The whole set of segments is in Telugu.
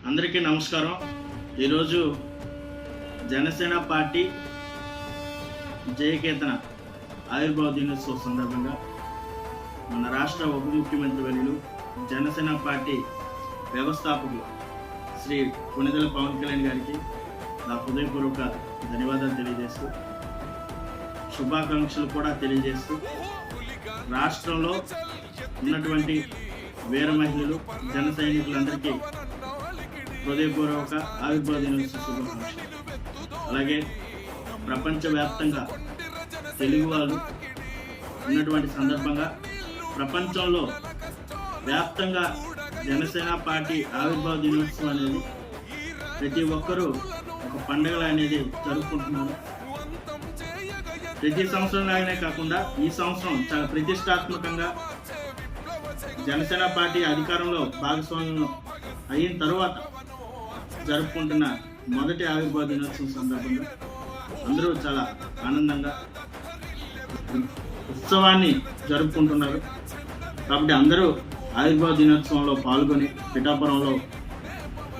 అందరికీ నమస్కారం. ఈరోజు జనసేన పార్టీ జయకేతన ఆవిర్భావ దినోత్సవ సందర్భంగా మన రాష్ట్ర ఉప ముఖ్యమంత్రి వర్యులు జనసేన పార్టీ వ్యవస్థాపకులు శ్రీ పునిదల పవన్ కళ్యాణ్ గారికి నా హృదయపూర్వక ధన్యవాదాలు తెలియజేస్తూ శుభాకాంక్షలు కూడా తెలియజేస్తూ రాష్ట్రంలో ఉన్నటువంటి వీర మహిళలు జన సైనికులందరికీ హృదయపూర్వక ఆవిర్భావ దినోత్సవ శుభాకాంక్షలు. అలాగే ప్రపంచవ్యాప్తంగా తెలుగు వాళ్ళు ఉన్నటువంటి సందర్భంగా ప్రపంచంలో వ్యాప్తంగా జనసేన పార్టీ ఆవిర్భావ దినోత్సవం అనేది ప్రతి ఒక్కరూ ఒక పండుగ అనేది జరుపుకుంటున్నారు. ప్రతి సంవత్సరం లాగానే కాకుండా ఈ సంవత్సరం చాలా ప్రతిష్టాత్మకంగా జనసేన పార్టీ అధికారంలో భాగస్వామ్యం అయిన తర్వాత జరుపుకుంటున్న మొదటి ఆవిర్భావ దినోత్సవం సందర్భంగా అందరూ చాలా ఆనందంగా ఉత్సవాన్ని జరుపుకుంటున్నారు. కాబట్టి అందరూ ఆవిర్భావ దినోత్సవంలో పాల్గొని పిఠాపురంలో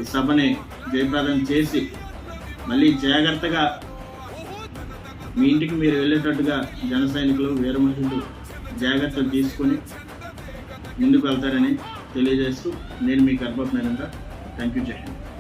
ఈ సభని జయప్రదం చేసి మళ్ళీ జాగ్రత్తగా మీ ఇంటికి మీరు వెళ్ళేటట్టుగా జన సైనికులు వీరమహిళలు జాగ్రత్తలు తీసుకొని ముందుకు వెళ్తారని తెలియజేస్తూ నేను మీ గర్భ థ్యాంక్ యూ జై హింద్